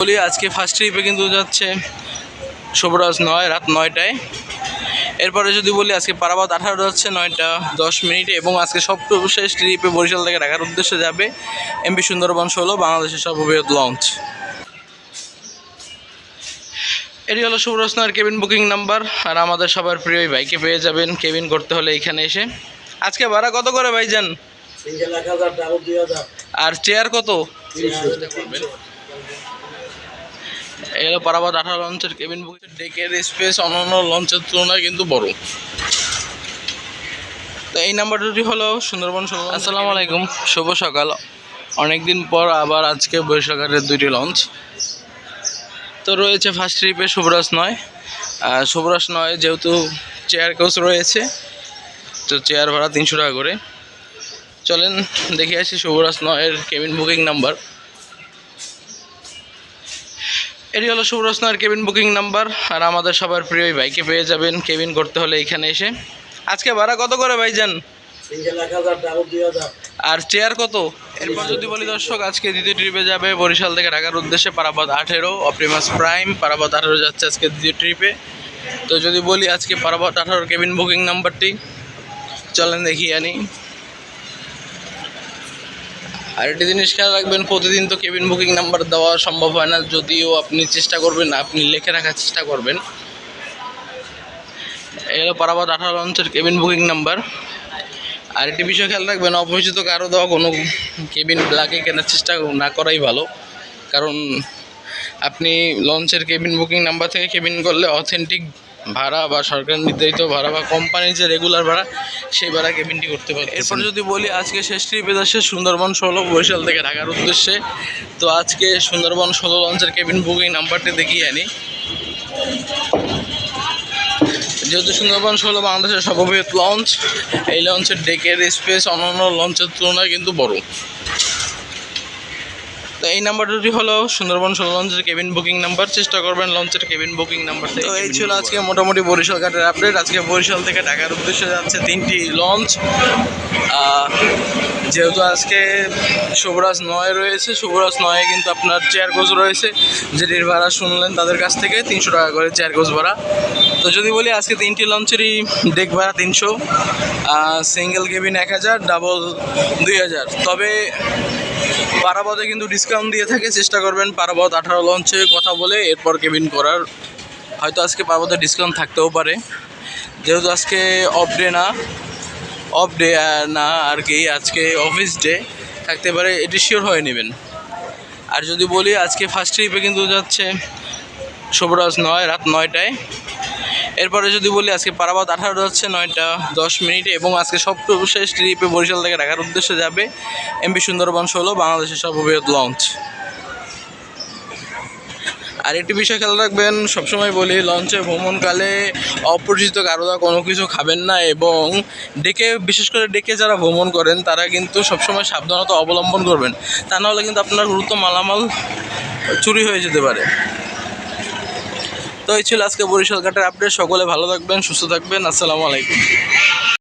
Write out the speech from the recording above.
বলি আজকে ফার্স্ট ট্রিপে কিন্তু যাচ্ছে শুভরাজ নয় রাত নয়টায়। এরপরে যদি বলি আজকে পারাবাদ আঠারো যাচ্ছে নয়টা দশ মিনিটে এবং আজকে সবশেষ ট্রিপে বরিশাল থেকে ঢাকার উদ্দেশ্যে যাবে এমপি সুন্দরবন ষোলো বাংলাদেশের সর্ববৃহৎ লঞ্চ এটি হলো শুভরাজ নয়ের কেবিন বুকিং নাম্বার আর আমাদের সবার প্রিয় বাইকে পেয়ে যাবেন কেবিন করতে হলে এখানে এসে। আজকে ভাড়া কত করে ভাইজান? আর চেয়ার কত? এই হলো পারাবাদ আঠারো লঞ্চের কেবিন বুক ডেকের স্পেস অন্যান্য লঞ্চের তুলনায় কিন্তু বড়। তো এই নাম্বারটি হলো সুন্দরবন আসসালামু আলাইকুম। শুভ সকাল। অনেক দিন পর আবার আজকে বৈশাখের দুইটি লঞ্চ তো রয়েছে ফার্স্ট ট্রিপে শুভরাজ নয়। আর শুভরাজ নয় যেহেতু চেয়ার কোচ রয়েছে তো চেয়ার ভাড়া তিনশো টাকা করে। চলেন দেখে আসি শুভরাজ নয়ের কেবিন বুকিং নাম্বার এটি হলো নয়ের কেবিন বুকিং নাম্বার, আর আমাদের সবার প্রিয় বাইকে পেয়ে যাবেন কেবিন করতে হলে এখানে এসে। আজকে ভাড়া কত করে ভাইজান? যান আর চেয়ার কত? এরপর যদি বলি দর্শক, আজকে দ্বিতীয় ট্রিপে যাবে বরিশাল থেকে ঢাকার উদ্দেশ্যে পারাবাদ আঠেরো, অপ্রিমাস প্রাইম পারাবাদ আঠেরো যাচ্ছে আজকে দ্বিতীয় ট্রিপে তো যদি বলি আজকে পারাবাদ আঠারোর কেবিন বুকিং নাম্বারটি, চলেন দেখিয়ে আনি। আর একটি জিনিস খেয়াল রাখবেন, প্রতিদিন তো কেবিন বুকিং নাম্বার দেওয়া সম্ভব হয় না। যদিও আপনি চেষ্টা করবেন, আপনি লিখে রাখার চেষ্টা করবেন। এগুলো পারাবাদ আঠারো লঞ্চের কেবিন বুকিং নাম্বার আর একটি বিষয় খেয়াল রাখবেন, অপরিচিত কারও দেওয়া কোনো কেবিন ব্ল্যাকে কেনার চেষ্টা না করাই ভালো। কারণ আপনি লঞ্চের কেবিন বুকিং নাম্বার থেকে কেবিন করলে অথেন্টিক ভাড়া বা সরকার নির্ধারিত ভাড়া বা কোম্পানির যে রেগুলার ভাড়া সেই ভাড়া কেবিনটি করতে পারে এরপরে যদি বলি আজকে শেষ ট্রিপে যাচ্ছে সুন্দরবন ষোলো বরিশাল থেকে ঢাকার উদ্দেশ্যে। তো আজকে সুন্দরবন ষোলো লঞ্চের কেবিন বুকিং নাম্বারটি দেখিয়ে আনি। যেহেতু সুন্দরবন ষোলো বাংলাদেশের সর্ববৃহৎ লঞ্চ এই লঞ্চের ডেকের স্পেস অন্যান্য লঞ্চের তুলনায় কিন্তু বড়। তো এই নাম্বারটি হলো সুন্দরবন ষোলো লঞ্চের কেবিন বুকিং নাম্বার। চেষ্টা করবেন লঞ্চের কেবিন বুকিং নাম্বার তো এই ছিল আজকে মোটামুটি বরিশাল ঘাটের আপডেট আজকে বরিশাল থেকে ঢাকার উদ্দেশ্যে যাচ্ছে তিনটি লঞ্চ। যেহেতু আজকে শুভরাজ নয় রয়েছে শুভরাজ নয়ে কিন্তু আপনার চেয়ার কোচ রয়েছে। যেটির ভাড়া শুনলেন তাদের কাছ থেকে তিনশো টাকা করে চেয়ার কোচ ভাড়া। তো যদি বলি আজকে তিনটি লঞ্চেরই ডেক ভাড়া তিনশো। সিঙ্গেল কেবিন এক হাজার ডাবল দুই হাজার। তবে পারাবতে কিন্তু ডিসকাউন্ট দিয়ে থাকে, চেষ্টা করবেন পারাবত আঠারো লঞ্চে কথা বলে এরপর কেবিন করার। হয়তো আজকে পারাবতে ডিসকাউন্ট থাকতেও পারে। যেহেতু আজকে অফ ডে না অফ ডে না, আর কি, আজকে অফিস ডে থাকতে পারে, এটি শিওর হয়ে নেবেন। আর যদি বলি, আজকে ফার্স্ট ট্রিপে কিন্তু যাচ্ছে, শুভরাজ নয়, রাত নয়টায়। এরপরে যদি বলি আজকে পারাবাদ আঠারো যাচ্ছে নয়টা দশ মিনিটে এবং আজকে সবশেষ ট্রিপে বরিশাল থেকে ঢাকার উদ্দেশ্যে যাবে এমপি সুন্দরবন ষোলো, বাংলাদেশের সর্ববৃহৎ লঞ্চ। আর একটি বিষয় খেয়াল রাখবেন, সবসময় বলি, লঞ্চে ভ্রমণকালে অপরিচিত কারও দ্বারা কোনো কিছু খাবেন না এবং ডেকে, বিশেষ করে ডেকে যারা ভ্রমণ করেন, তারা কিন্তু সবসময় সাবধানতা অবলম্বন করবেন। তা নাহলে কিন্তু আপনার গুরুত্ব মালামাল চুরি হয়ে যেতে পারে। তো এই ছিল আজকে বরিশাল ঘাটের আপডেট সকলে ভালো থাকবেন সুস্থ থাকবেন। আসসালামু আলাইকুম।